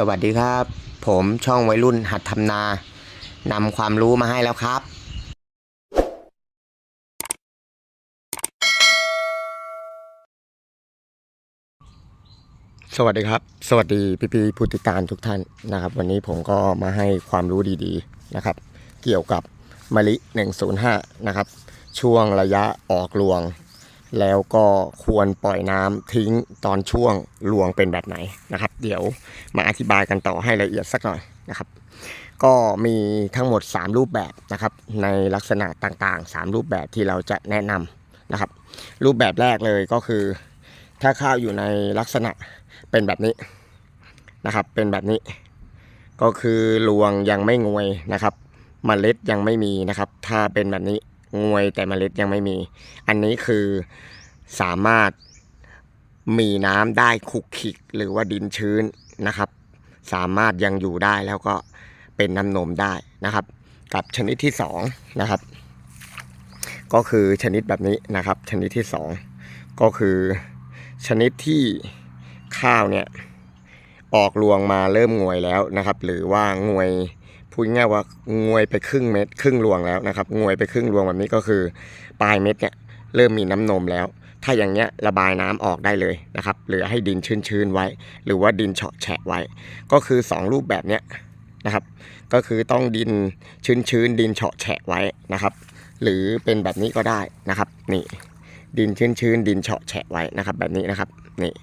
สวัสดีครับ ผมช่องวัยรุ่นหัดทำนานำความรู้มาให้แล้วครับ สวัสดีครับ สวัสดีพี่พี่ผู้ติดตามทุกท่านนะครับ วันนี้ผมก็มาให้ความรู้ดีๆนะครับ เกี่ยวกับมะลิ 105 นะครับ ช่วงระยะออกรวง แล้วก็ควรปล่อยน้ำทิ้งตอนช่วงรวงเป็นแบบไหนนะครับ เดี๋ยวมาอธิบายกันต่อให้ละเอียดสักหน่อยนะครับ ก็มีทั้งหมด 3 รูปแบบนะครับ ในลักษณะต่างๆ 3 รูปแบบที่เราจะแนะนำนะครับ รูปแบบแรกเลยก็คือ ถ้าข้าวอยู่ในลักษณะเป็นแบบนี้นะครับ เป็นแบบนี้ ก็คือรวงยังไม่งวยนะครับเมล็ดยังไม่มีนะครับ ถ้าเป็นแบบนี้ งวยแต่เมล็ดยังไม่มี อันนี้คือสามารถมีน้ำได้คุกคิกหรือว่าดินชื้นนะครับ สามารถยังอยู่ได้แล้วก็เป็นน้ำนมได้นะครับ กับชนิดที่สองนะครับ ก็คือชนิดแบบนี้นะครับ ชนิดที่สองก็คือชนิดที่ข้าวเนี่ยออกรวงมาเริ่มงวยแล้วนะครับ หรือว่างวย พูดง่ายว่างวยไปครึ่งเม็ดครึ่งรวงแล้วนะครับงวยไปครึ่งรวงแบบนี้ก็คือ ปลายเม็ดเนี่ยเริ่มมีน้ำนมแล้ว ถ้าอย่างเงี้ยระบายน้ำออกได้เลยนะครับเหลือให้ดินชื้นๆไว้ หรือว่าดินเฉาะแฉะไว้ ก็คือ 2 รูปแบบเนี้ยนะครับ ก็คือต้องดินชื้นๆดินเฉาะแฉะไว้นะครับ หรือเป็นแบบนี้ก็ได้นะครับ นี่ ดินชื้นๆดินเฉาะแฉะไว้นะครับ แบบนี้นะครับนี่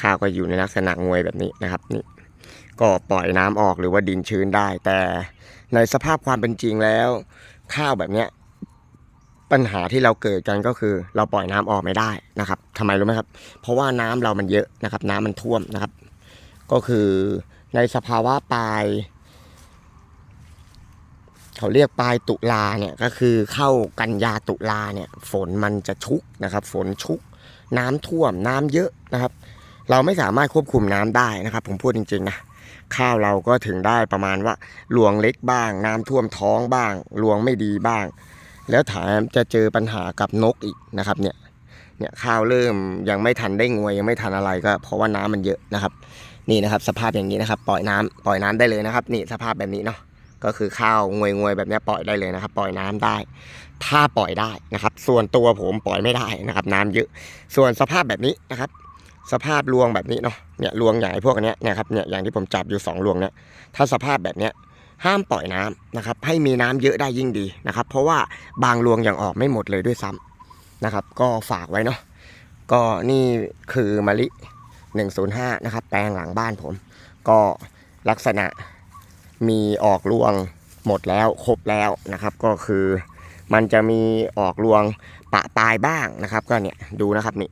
ข้าวก็อยู่ในลักษณะงวยแบบนี้นะครับนี่ ก็ปล่อยน้ำออกหรือว่าดินชื้นได้ แต่ในสภาพความเป็นจริงแล้ว ข้าวแบบเนี้ยปัญหาที่เราเกิดกันก็คือ เราปล่อยน้ำออกไม่ได้นะครับทำไมรู้ไหมครับ เพราะว่าน้ำเรามันเยอะนะครับ น้ำมันท่วมนะครับ ก็คือในสภาวะปลายเขาเรียกปลายตุลาเนี่ยก็คือเข้ากันยาตุลาเนี่ย ฝนมันจะชุกนะครับ ฝนชุก น้ำท่วมน้ำเยอะนะครับ เราไม่สามารถควบคุมน้ำได้นะครับ ผมพูดจริงๆนะ ข้าวเราก็ถึงได้ประมาณว่าหลวงเล็กบ้าง น้ำท่วมท้องบ้างหลวงไม่ดีบ้าง แล้วแถมจะเจอปัญหากับนกอีกนะครับเนี่ยเนี่ยข้าวเริ่มยังไม่ทันได้งวยยังไม่ทันอะไรก็ เพราะว่าน้ำมันเยอะนะครับ นี่นะครับสภาพอย่างนี้นะครับ ปล่อยน้ำปล่อยน้ำได้เลยนะครับ นี่สภาพแบบนี้เนาะก็คือข้าวงวยงวยๆแบบนี้ปล่อยได้เลยนะครับ ปล่อยน้ำได้ ถ้าปล่อยได้นะครับ ส่วนตัวผมปล่อยไม่ได้นะครับ น้ำเยอะ ส่วนสภาพแบบนี้นะครับ สภาพรวงแบบนี้เนาะเนี่ยรวงใหญ่พวกนี้เนี่ยครับเนี่ยอย่างที่ผมจับอยู่สองรวงเนี่ยถ้าสภาพแบบเนี้ยห้ามปล่อยน้ำนะครับ ให้มีน้ำเยอะได้ยิ่งดีนะครับ เพราะว่าบางรวงยังออกไม่หมดเลยด้วยซ้ำนะครับ ก็ฝากไว้เนาะก็นี่คือมะลิ 105 นะครับ แปลงหลังบ้านผม ก็ลักษณะมีออกรวงหมดแล้วครบแล้วนะครับ ก็คือมันจะมีออกรวงปะปลายบ้างนะครับ ก็เนี่ยดูนะครับนี่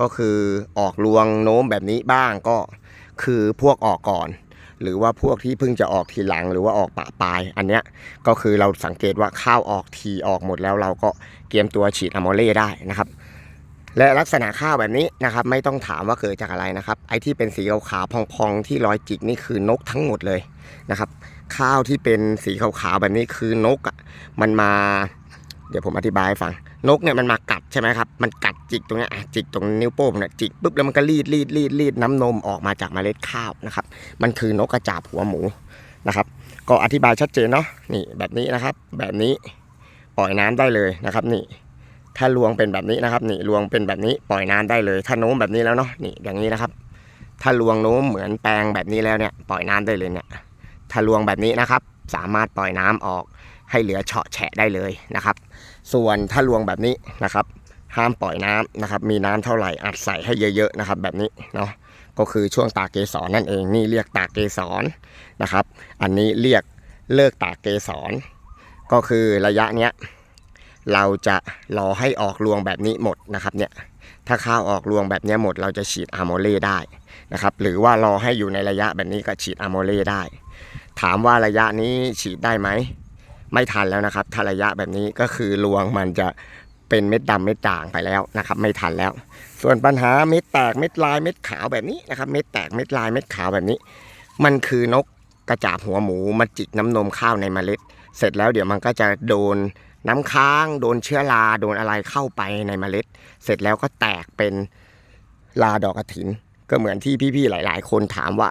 ก็คือออกรวงโน้มแบบนี้บ้างก็คือพวกออกก่อน หรือว่าพวกที่เพิ่งจะออกทีหลังหรือว่าออกปะปลาย อันเนี้ยก็คือเราสังเกตว่าข้าวออกทีออกหมดแล้วเราก็เตรียมตัวฉีดอะโมเล่ได้นะครับ และลักษณะข้าวแบบนี้นะครับ ไม่ต้องถามว่าเกิดจากอะไรนะครับ ไอ้ที่เป็นสีขาวๆพองๆที่รอยจิกนี่คือนกทั้งหมดเลยนะครับ ข้าวที่เป็นสีขาวๆแบบนี้คือนกอะมันมา เดี๋ยวผมอธิบายให้ฟัง นกเนี่ยมันมากัดใช่ไหมครับ มันกัดจิกตรงนี้อะจิกตรงนิ้วโป้งเนี่ยจิกปุ๊บแล้วมันก็รีดรีดรีดรีดน้ำนมออกมาจากเมล็ดข้าวนะครับ มันคือนกกระจาบหัวหมูนะครับ ก็อธิบายชัดเจนเนาะนี่แบบนี้นะครับ แบบนี้ปล่อยน้ำได้เลยนะครับ นี่ ถ้ารวงเป็นแบบนี้นะครับ นี่รวงเป็นแบบนี้ปล่อยน้ำได้เลย ถ้าโน้มแบบนี้แล้วเนาะนี่อย่างนี้นะครับ ถ้ารวงโน้มเหมือนแปลงแบบนี้แล้วเนี่ยปล่อยน้ำได้เลยเนี่ยถ้ารวงแบบนี้นะครับ สามารถปล่อยน้ำออกให้เหลือเฉาะแฉะได้เลยนะครับ ส่วนถ้ารวงแบบนี้นะครับ ห้ามปล่อยน้ำนะครับ มีน้ำเท่าไหร่อัดใส่ให้เยอะๆนะครับ แบบนี้เนาะก็คือช่วงตากเกสรนั่นเองนี่เรียกตากเกสรนะครับ อันนี้เรียกเลิกตากเกสรก็คือระยะเนี้ยเราจะรอให้ออกรวงแบบนี้หมดนะครับเนี่ยถ้าข้าวออกรวงแบบนี้หมดเราจะฉีดอะโมเลได้นะครับหรือว่ารอให้อยู่ในระยะแบบนี้ก็ฉีดอะโมเลได้ ถามว่าระยะนี้ฉีดได้ไหม ไม่ทันแล้วนะครับถ้าระยะแบบนี้ก็คือรวงมันจะเป็นเม็ดดำเม็ดด่างไปแล้วนะครับ ไม่ทันแล้ว ส่วนปัญหาเม็ดแตกเม็ดลายเม็ดขาวแบบนี้นะครับ เม็ดแตกเม็ดลายเม็ดขาวแบบนี้ มันคือนกกระจาบหัวหมูมาจิกน้ำนมข้าวในเมล็ด เสร็จแล้วเดี๋ยวมันก็จะโดนน้ำค้างโดนเชื้อราโดนอะไรเข้าไปในเมล็ด เสร็จแล้วก็แตกเป็นลาดอกกระถิน ก็เหมือนที่พี่ๆหลาย ๆ คนถามว่า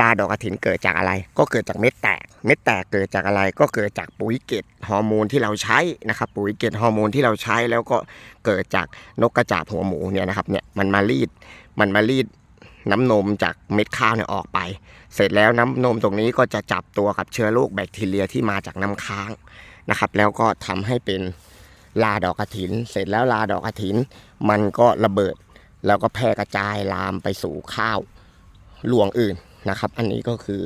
ลาดอกกระถินเกิดจากอะไร ก็เกิดจากเม็ดแตก เม็ดแตกเกิดจากอะไร ก็เกิดจากปุ๋ยเกล็ดฮอร์โมนที่เราใช้นะครับ ปุ๋ยเกล็ดฮอร์โมนที่เราใช้แล้วก็เกิดจากนกกระจาบหัวหมูเนี่ยนะครับเนี่ยมันมารีดมันมารีดน้ำนมจากเม็ดข้าวเนี่ยออกไป เสร็จแล้วน้ำนมตรงนี้ก็จะจับตัวกับเชื้อโรคแบคทีเรียที่มาจากน้ำค้างนะครับ แล้วก็ทำให้เป็นลาดอกกระถิน เสร็จแล้วลาดอกกระถิน มันก็ระเบิด แล้วก็แพร่กระจายลามไปสู่ข้าวรวงอื่น นะครับ อันนี้ก็คือ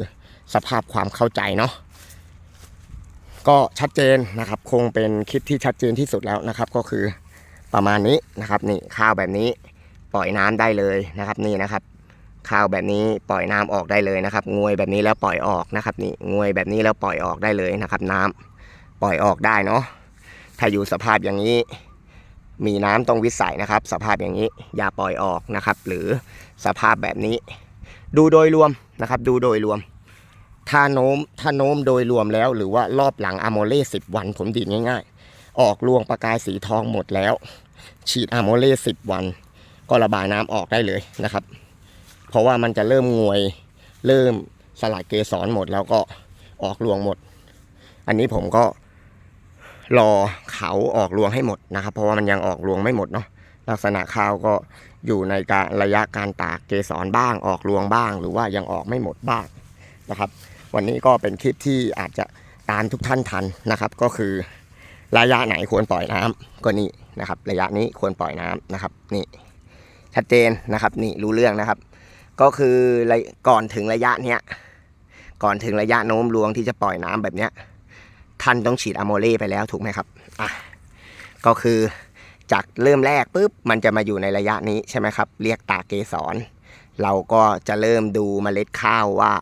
สภาพความเข้าใจเนาะก็ชัดเจนนะครับ คงเป็นคลิปที่ชัดเจนที่สุดแล้วนะครับ ก็คือประมาณนี้นะครับ นี่ข้าวแบบนี้ปล่อยน้ำได้เลยนะครับนี่นะครับ ข้าวแบบนี้ปล่อยน้ำออกได้เลยนะครับงวยแบบนี้แล้วปล่อยออกนะครับ นี่งวยแบบนี้แล้วปล่อยออกได้เลยนะครับ น้ำปล่อยออกได้เนาะถ้าอยู่สภาพอย่างนี้ มีน้ำตรงวิสัยนะครับ สภาพอย่างนี้อย่าปล่อยออกนะครับ หรือสภาพแบบนี้ ดูโดยรวมนะครับ ดูโดยรวมถ้าโน้มถ้าโน้มโดยรวมแล้ว หรือว่ารอบหลังอะโมเล่สิบวัน ผมดีดง่าย ๆ ออกรวงประกายสีทองหมดแล้ว ฉีดอะโมเล่สิบวัน ก็ระบายน้ำออกได้เลยนะครับ เพราะว่ามันจะเริ่มงวย เริ่มสลายเกสรหมดแล้วก็ออกรวงหมด อันนี้ผมก็รอเขาออกรวงให้หมดนะครับ เพราะว่ามันยังออกรวงไม่หมดเนาะ ลักษณะข้าวก็อยู่ในการระยะการตากเกสรบ้างออกรวงบ้าง หรือว่ายังออกไม่หมดบ้างนะครับ วันนี้ก็เป็นคลิปที่อาจจะตามทุกท่านทันนะครับ ก็คือระยะไหนควรปล่อยน้ำก็นี่นะครับ ระยะนี้ควรปล่อยน้ำนะครับ นี่ชัดเจนนะครับ นี่รู้เรื่องนะครับ ก็คือก่อนถึงระยะเนี้ยก่อนถึงระยะโน้มรวงที่จะปล่อยน้ำแบบเนี้ยท่านต้องฉีดอะโมเล่ไปแล้วถูกไหมครับอะก็คือ จากเริ่มแรกปุ๊บมันจะมาอยู่ในระยะนี้ใช่ไหมครับ เรียกตาเกสร เราก็จะเริ่มดูเมล็ดข้าวว่า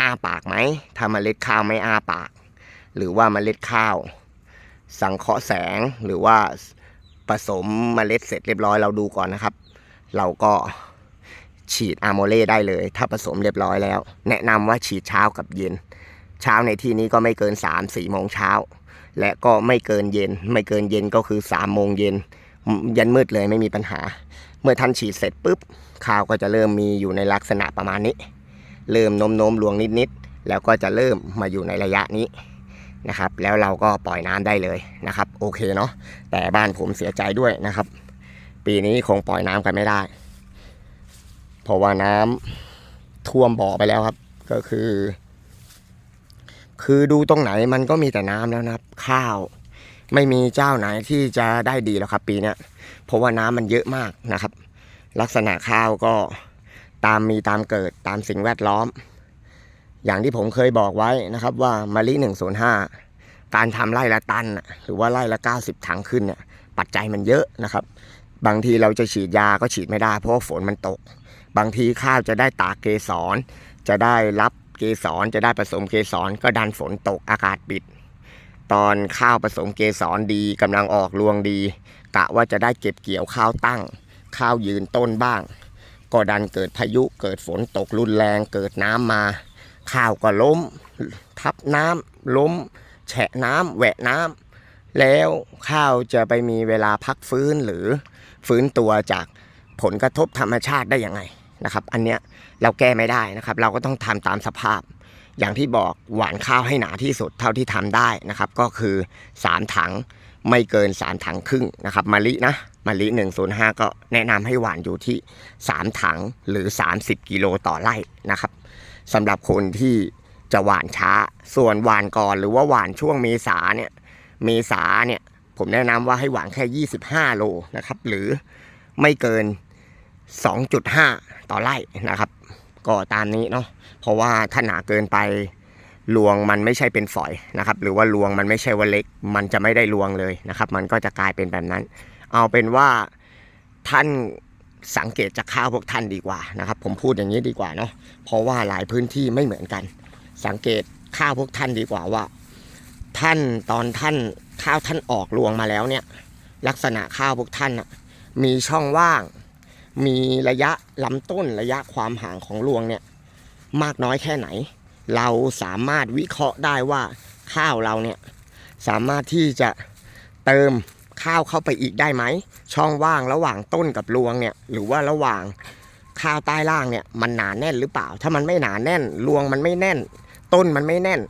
อ้าปากไหมถ้าเมล็ดข้าวไม่อ้าปาก หรือว่าเมล็ดข้าว สังเคราะห์แสงหรือว่าผสมเมล็ดเสร็จเรียบร้อยเราดูก่อนนะครับ เราก็ฉีดอะโมเล่ได้เลย ถ้าผสมเรียบร้อยแล้ว แนะนำว่าฉีดเช้ากับเย็น เช้าในที่นี้ก็ไม่เกิน3ามสี่โมงเช้า และก็ไม่เกินเย็น ไม่เกินเย็นก็คือ3ามโมงเย็น ยันมืดเลยไม่มีปัญหา เมื่อท่านฉีดเสร็จปุ๊บข้าวก็จะเริ่มมีอยู่ในลักษณะประมาณนี้ เริ่มโน้มโน้มๆรวงนิดๆแล้วก็จะเริ่มมาอยู่ในระยะนี้นะครับ แล้วเราก็ปล่อยน้ำได้เลยนะครับ โอเคเนาะแต่บ้านผมเสียใจด้วยนะครับ ปีนี้คงปล่อยน้ำกันไม่ได้ เพราะว่าน้ำท่วมบ่อไปแล้วครับ ก็คือ คือดูตรงไหนมันก็มีแต่น้ำแล้วนะครับ ข้าว ไม่มีเจ้าไหนที่จะได้ดีแล้วครับปีเนี้ยเพราะว่าน้ำมันเยอะมากนะครับ ลักษณะข้าวก็ตามมีตามเกิดตามสิ่งแวดล้อม อย่างที่ผมเคยบอกไว้นะครับว่ามะลิหนึ่งศูนย์ห้าการทำไร่ละตัน หรือว่าไร่ละ 90 ถังขึ้นเนี่ยปัจจัยมันเยอะนะครับ บางทีเราจะฉีดยาก็ฉีดไม่ได้ เพราะฝนมันตก บางทีข้าวจะได้ตากเกสรจะได้รับเกสรจะได้ผสมเกสรก็ดันฝนตกอากาศปิด ตอนข้าวผสมเกสรดีกำลังออกรวงดี กะว่าจะได้เก็บเกี่ยวข้าวตั้ง ข้าวยืนต้นบ้าง ก็ดันเกิดพายุเกิดฝนตกรุนแรงเกิดน้ำมา ข้าวก็ล้ม ทับน้ำล้ม แฉะน้ำแหวะน้ำแล้วข้าวจะไปมีเวลาพักฟื้นหรือฟื้นตัวจากผลกระทบธรรมชาติได้ยังไงนะครับ อันเนี้ยเราแก้ไม่ได้นะครับ เราก็ต้องทำตามสภาพ อย่างที่บอกหวานข้าวให้หนาที่สุดเท่าที่ทำได้นะครับ ก็คือ 3 ถังไม่เกิน 3 ถังครึ่งนะครับมะลินะมะลิ105 ก็แนะนำให้หวานอยู่ที่ 3 ถังหรือ 30 กิโลต่อไร่นะครับสำหรับคนที่จะหวานช้าส่วนหวานก่อนหรือว่าหวานช่วงเมษาเนี่ยเมษาเนี่ยผมแนะนำว่าให้หวานแค่ 25 โลนะครับ หรือไม่เกิน 2.5 ต่อไร่นะครับ ก็ตามนี้เนาะเพราะว่าถ้าหนาเกินไปรวงมันไม่ใช่เป็นฝอยนะครับ หรือว่ารวงมันไม่ใช่ว่าเล็ก มันจะไม่ได้รวงเลยนะครับ มันก็จะกลายเป็นแบบนั้น เอาเป็นว่าท่านสังเกตจากข้าวพวกท่านดีกว่านะครับ ผมพูดอย่างนี้ดีกว่าเนาะเพราะว่าหลายพื้นที่ไม่เหมือนกัน สังเกตข้าวพวกท่านดีกว่าว่า ท่านตอนท่านข้าวท่านออกรวงมาแล้วเนี่ย ลักษณะข้าวพวกท่านมีช่องว่าง มีระยะลำต้นระยะความห่างของรวงเนี่ยมากน้อยแค่ไหน เราสามารถวิเคราะห์ได้ว่าข้าวเราเนี่ยสามารถที่จะเติมข้าวเข้าไปอีกได้ไหม ช่องว่างระหว่างต้นกับรวงเนี่ยหรือว่าระหว่างข้าวใต้ล่างเนี่ยมันหนาแน่นหรือเปล่า ถ้ามันไม่หนาแน่น รวงมันไม่แน่น ต้นมันไม่แน่น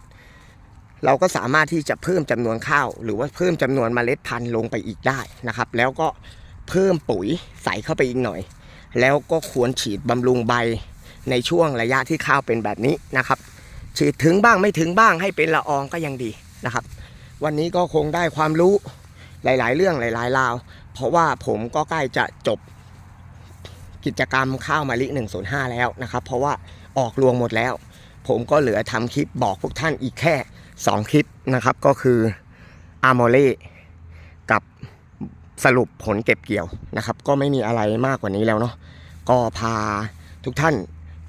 เราก็สามารถที่จะเพิ่มจำนวนข้าว หรือว่าเพิ่มจำนวนเมล็ดพันธุ์ลงไปอีกได้นะครับ แล้วก็ เพิ่มปุ๋ยใส่เข้าไปอีกหน่อย แล้วก็ควรฉีดบำรุงใบในช่วงระยะที่ข้าวเป็นแบบนี้นะครับ ฉีดถึงบ้างไม่ถึงบ้างให้เป็นละอองก็ยังดีนะครับ วันนี้ก็คงได้ความรู้หลาย ๆ เรื่องหลายๆราว เพราะว่าผมก็ใกล้จะจบกิจกรรมข้าวมาลิ 105 แล้วนะครับ เพราะว่าออกรวงหมดแล้ว ผมก็เหลือทำคลิปบอกพวกท่านอีกแค่ 2 คลิปนะครับ ก็คืออาร์โมเล่ สรุปผลเก็บเกี่ยวนะครับ ก็ไม่มีอะไรมากกว่านี้แล้วเนาะก็พาทุกท่าน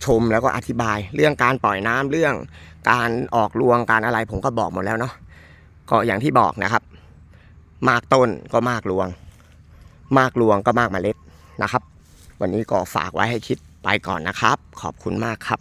ชมแล้วก็อธิบายเรื่องการปล่อยน้ำเรื่องการออกรวงการอะไรผมก็บอกหมดแล้วเนาะก็อย่างที่บอกนะครับ มากต้นก็มากรวง มากรวงก็มากเมล็ดนะครับ วันนี้ก็ฝากไว้ให้คิดไปก่อนนะครับ ขอบคุณมากครับ